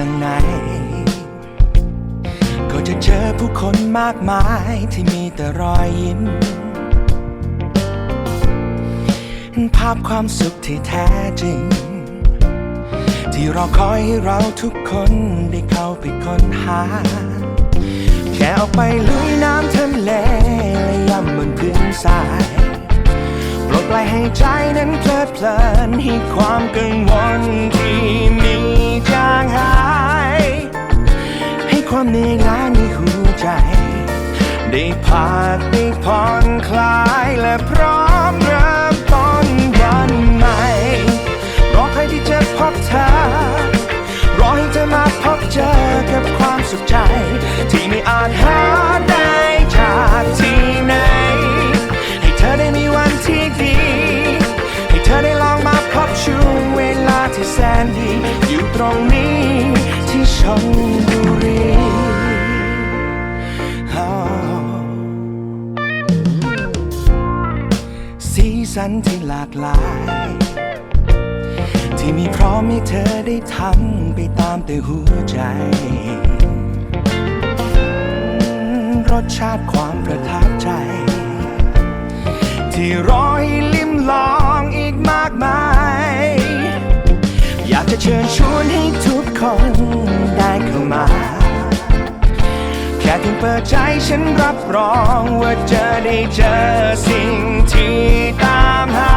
างในก็จะเจอผู้คนมากมายที่มีแต่รอยยิ้ม ภาพความสุขที่แท้จริง ที่รอคอยให้เราทุกคนได้เข้าไปค้นหา แค่ออกไปลุยน้ำทะเลและย่ำบนพื้นทรายปลดปล่อยให้ใจนั้นเพลิดเพลินให้ความกังวลที่มีางหาย ให้ความเหนื่อยล้าในหัวใจ ได้พักได้ผ่อนคลายและพร้อมเริ่มต้นวันใหม่ รอใครที่จะพบเธอ รอให้เธอมาพบเจอกับความสุขใจ ที่ไม่อาจหา ชลบุรีสีสันที่หลากหลาย ที่มีพร้อมให้เธอได้ทำไปตามแต่หัวใจ รสชาติความประทับใจ ที่รอให้ลิ้มลองอีกมากมาย อยากจะเชิญชวนให้ทุกคน มา แค่เพียงเปิดใจฉันรับรองว่าจะได้เจอสิ่งที่ตามหา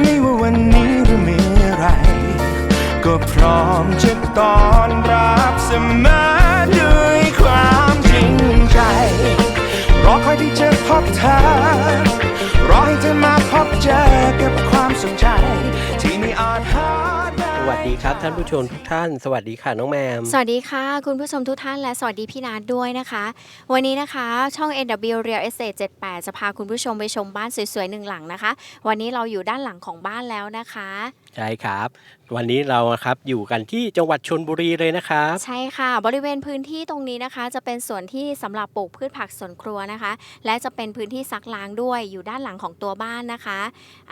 ไม่ว่าวันนี้หรือเมื่อไร ก็พร้อมจะต้อนรับเสมอด้วยความจริงใจ รอคอยที่จะพบเธอ รอให้เธอมาพบเจอกับ ครับท่านผู้ชมทุกท่าน สวัสดีค่ะน้องแมม สวัสดีค่ะ คุณผู้ชมทุกท่านและสวัสดีพี่นัทด้วยนะคะ วันนี้นะคะช่อง NW Real Estate 78 จะพาคุณผู้ชมไปชมบ้านสวยๆหนึ่งหลังนะคะ วันนี้เราอยู่ด้านหลังของบ้านแล้วนะคะใช่ครับ วันนี้เราครับอยู่กันที่จังหวัดชนบุรีเลยนะครับ ใช่ค่ะ บริเวณพื้นที่ตรงนี้นะคะ จะเป็นส่วนที่สำหรับปลูกพืชผักสวนครัวนะคะ และจะเป็นพื้นที่ซักล้างด้วยอยู่ด้านหลังของตัวบ้านนะคะ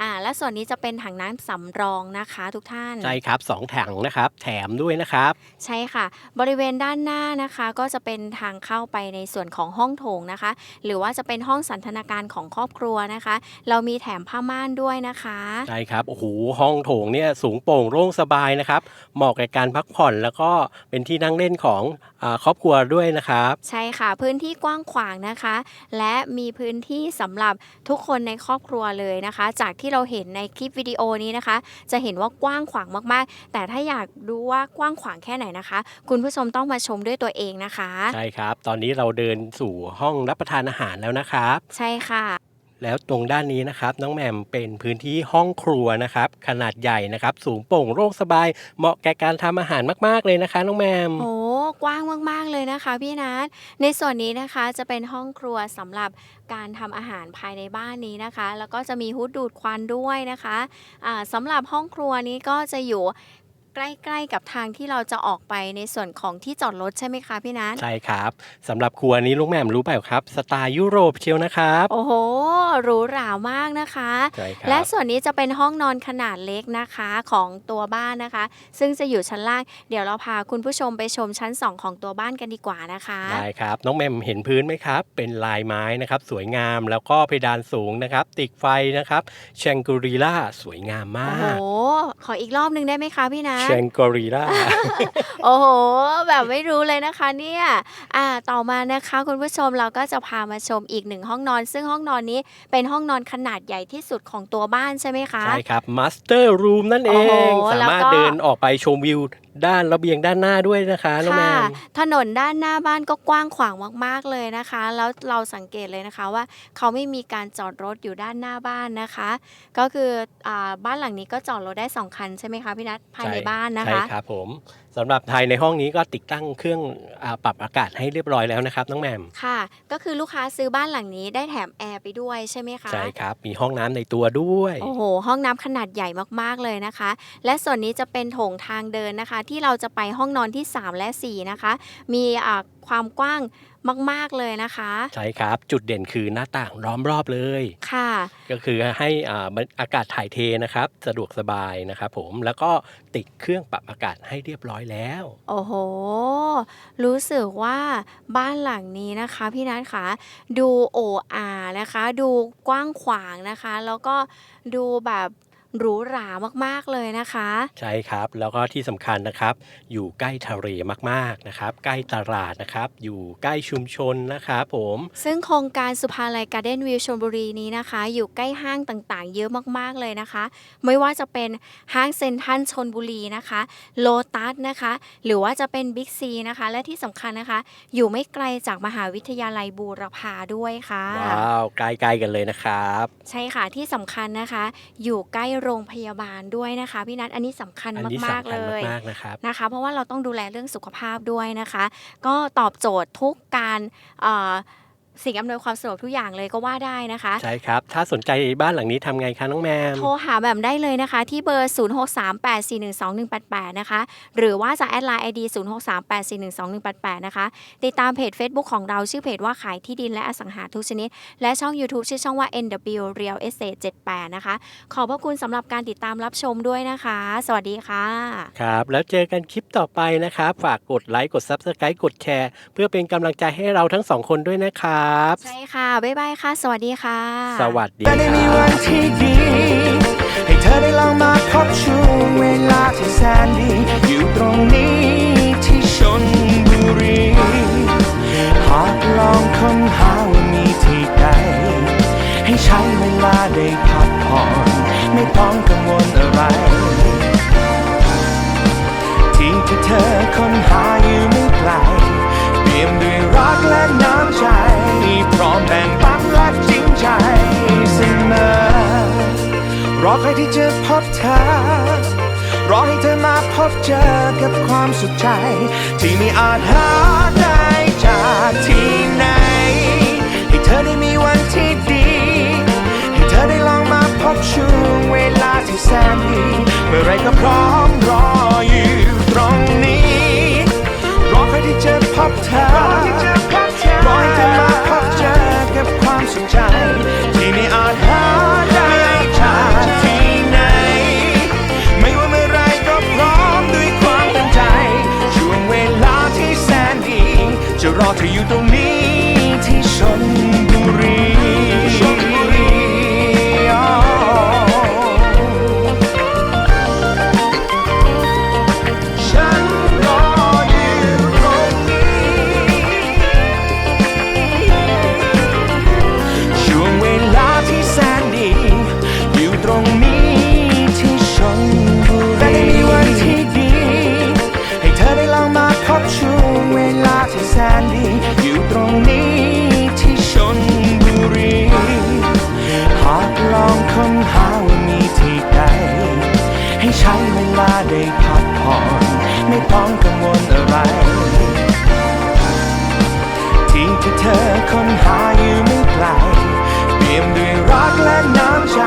อ่าและส่วนนี้จะเป็นถังน้ำสำรองนะคะ ทุกท่านใช่ครับสองถังนะครับ แถมด้วยนะครับ ใช่ค่ะ บริเวณด้านหน้านะคะ ก็จะเป็นทางเข้าไปในส่วนของห้องโถงนะคะ หรือว่าจะเป็นห้องสันทนาการของครอบครัวนะคะ เรามีแถมผ้าม่านด้วยนะคะใช่ครับโอ้โหห้องโถงเนี่ยสูงโปร่งโล่งสบายนะครับ เหมาะกับการพักผ่อนแล้วก็เป็นที่นั่งเล่นของอาครอบครัวด้วยนะครับ ใช่ค่ะพื้นที่กว้างขวางนะคะ และมีพื้นที่สำหรับทุกคนในครอบครัวเลยนะคะ จากที่เราเห็นในคลิปวิดีโอนี้นะคะ จะเห็นว่ากว้างขวางมากๆ แต่ถ้าอยากดูว่ากว้างขวางแค่ไหนนะคะ คุณผู้ชมต้องมาชมด้วยตัวเองนะคะ ใช่ครับ ตอนนี้เราเดินสู่ห้องรับประทานอาหารแล้วนะครับ ใช่ค่ะ แล้วตรงด้านนี้นะครับน้องแหม่มเป็นพื้นที่ห้องครัวนะครับขนาดใหญ่นะครับ สูงโปร่งโล่งสบาย เหมาะแก่การทำอาหารมากๆเลยนะคะ น้องแหม่ม โอ้กว้างมาก ๆ เลยนะคะพี่นัทในส่วนนี้นะคะจะเป็นห้องครัวสำหรับการทำอาหารภายในบ้านนี้นะคะ แล้วก็จะมีฮุดดูดควันด้วยนะคะอ่าสำหรับห้องครัวนี้ก็จะอยู่ ใกล้ๆกับทางที่เราจะออกไปในส่วนของที่จอดรถใช่ไหมคะพี่นัทใช่ครับสำหรับครัวนี้ลุงแหม่มรู้เปล่าครับ สไตล์ยุโรปเชียวนะครับโอ้โหหรูหรามากนะคะ ใช่ครับและส่วนนี้จะเป็นห้องนอนขนาดเล็กนะคะของตัวบ้านนะคะ ซึ่งจะอยู่ชั้นล่าง เดี๋ยวเราพาคุณผู้ชมไปชมชั้น 2 ของตัวบ้านกันดีกว่านะคะ ได้ครับ น้องแหม่มเห็นพื้นไหมครับ เป็นลายไม้นะครับ สวยงามแล้วก็เพดานสูงนะครับ ติดไฟนะครับแชงกรีล่าสวยงามมาโอ้โห ก ขออีกรอบหนึ่งได้ไหมคะพี่นัทแชงกรีล่าโอ้โห แบบไม่รู้เลยนะคะเนี่ยอ่าต่อมานะคะคุณผู้ชมเราก็จะพามาชมอีกหนึ่งห้องนอน ซึ่งห้องนอนนี้เป็นห้องนอนขนาดใหญ่ที่สุดของตัวบ้านใช่ไหมคะ ใช่ครับมาสเตอร์รูมนั่นเอโอ้โหงสามารถแล้วก็เดินออกไปชมวิว ด้านระเบียงด้านหน้าด้วยนะคะน้องแหม่ค่ะมถนนด้านหน้าบ้านก็กว้างขวางมากๆเลยนะคะ แล้วเราสังเกตเลยนะคะว่าเขาไม่มีการจอดรถอยู่ด้านหน้าบ้านนะคะ ก็คืออ่าบ้านหลังนี้ก็จอดรถได้สองคันใช่ไหมคะพี่นัทภายในบ้านนะใช่คะครับผม สำหรับภายในห้องนี้ก็ติดตั้งเครื่องอาปรับอากาศให้เรียบร้อยแล้วนะครับน้องแหม่มค่ะ ก็คือลูกค้าซื้อบ้านหลังนี้ได้แถมแอร์ไปด้วยใช่ไหมคะใช่ครับ มีห้องน้ำในตัวด้วยโอ้โห ห้องน้ำขนาดใหญ่มากๆเลยนะคะ และส่วนนี้จะเป็นโถงทางเดินนะคะ ที่เราจะไปห้องนอนที่ 3 และ 4 นะคะ มีอ่า ความกว้างมาก ๆ เลยนะคะ ใช่ครับจุดเด่นคือหน้าต่างล้อมรอบเลยค่ะ ก็คือให้อ่ามันอากาศถ่ายเทนะครับ สะดวกสบายนะครับผมแล้วก็ติดเครื่องปรับอากาศให้เรียบร้อยแล้ว โอ้โห รู้สึกว่าบ้านหลังนี้นะคะพี่นัทคะดูโออานะคะ ดูกว้างขวางนะคะ แล้วก็ดูแบบ หรูหรามากๆเลยนะคะ ใช่ครับ แล้วก็ที่สำคัญนะครับ อยู่ใกล้ทะเลมากๆนะครับ ใกล้ตลาดนะครับ อยู่ใกล้ชุมชนนะครับผม ซึ่งโครงการสุภาลัยการ์เด้นวิวชลบุรีนี้นะคะ อยู่ใกล้ห้างต่างๆ เยอะมากๆเลยนะคะ ไม่ว่าจะเป็นห้างเซ็นทรัลชนบุรีนะคะโลตัสนะคะ หรือว่าจะเป็นบิ๊กซีนะคะ และที่สำคัญนะคะ อยู่ไม่ไกลจากมหาวิทยาลัยบูรพาด้วยค่ะว้าวใกล้ๆกันเลยนะครับ ใช่ค่ะที่สำคัญนะคะ อยู่ใกล้โรงพยาบาลด้วยนะคะพี่นัทอันนี้สำคัญอันนี้มากสำๆคัเลญยมากๆนะครับนะคะ เพราะว่าเราต้องดูแลเรื่องสุขภาพด้วยนะคะ ก็ตอบโจทย์ทุกการเอ่อ สิ่งอำนวยความสะดวกทุกอย่างเลยก็ว่าได้นะคะ ใช่ครับ ถ้าสนใจบ้านหลังนี้ทำไงคะน้องแมม โทรหาแบบได้เลยนะคะ ที่เบอร์ 0638412188 นะคะ หรือว่าจะแอดไลน์ ID 0638412188 นะคะ ติดตามเพจ Facebook ของเราชื่อเพจว่าขายที่ดินและอสังหาทุกชนิด และช่อง YouTube ชื่อช่องว่า NW Real Estate 78 นะคะ ขอบพระคุณสำหรับการติดตามรับชมด้วยนะคะ สวัสดีค่ะ ครับ แล้วเจอกันคลิปต่อไปนะครับ ฝากกดไลค์กด Subscribe กดแชร์เพื่อเป็นกำลังใจให้เราทั้งสองคนด้วยนะครับใช่ค่ะ บ๊ายบายค่ะ สวัสดีค่ะ สวัสดีแต่คได้มีรัวับ นที่ดี ให้เธอได้ลองมาพบช่วงเวลาที่แสนดี อยู่ตรงนี้ที่ชนบุรี หากลองค้นหาว่ามีที่ใด ให้ใช้เวลาได้พักผ่อน ไม่ต้องกังวล รอใครที่จะพบเธอ รอให้เธอมาพบเจอกับความสุขใจ ที่ไม่อาจหาได้จากที่ไหน ให้เธอได้มีวันที่ดี ให้เธอได้ลองมาพบช่วงเวลาที่แสนดี เมื่อไรก็พร้อมรออยู่ตรงนี้ รอใครที่จะพบเธอ หาอยู่ไม่ไกลเปี่ยมด้วยรักและน้ำใจ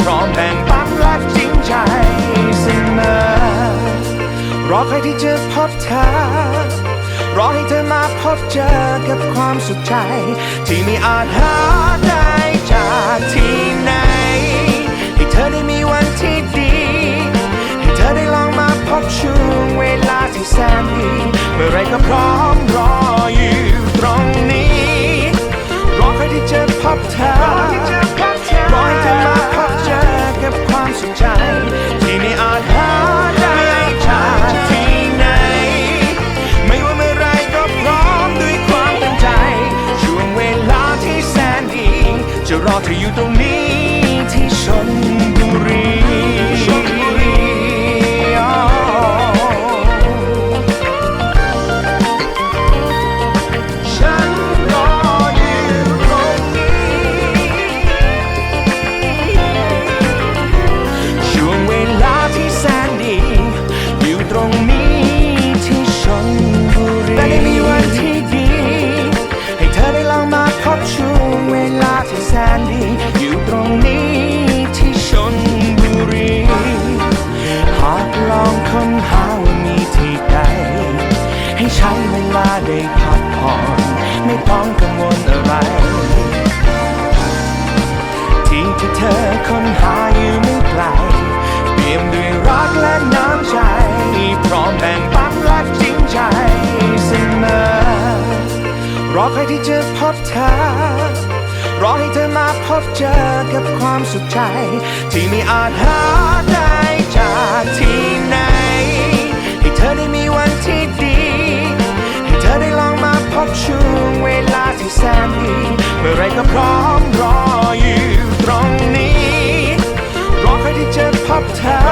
พร้อมแบ่งปันและจริงใจเสมอรอใครที่จะพบเธอ รอให้เธอมาพบเจอกับความสุขใจ ที่ไม่อาจหาได้จากที่ไหน ให้เธอได้มีวันที่ดี ให้เธอได้ลองมาพบช่วงเวลาที่แสนดี เมื่อไรก็พร้อมรอ บเธอรอให้เธอมาพบเจอกับความสุขใจ ที่ไม่อาจหาได้จากที่ไหน ไม่ว่าเมื่อไรก็พร้อมด้วยความเต็มใจ ช่วงเวลาที่แสนดี จะรอเธออยู่ตรงนี้ บเธอ รอให้เธอมาพบเจอกับความสุขใจ ที่ไม่อาจหาได้จากที่ไหน ให้เธอได้มีวันที่ดี ให้เธอได้ลองมาพบช่วงเวลาที่แสนดี เมื่อไรก็พร้อมรออยู่ตรงนี้ รอใครที่จะพบเธอ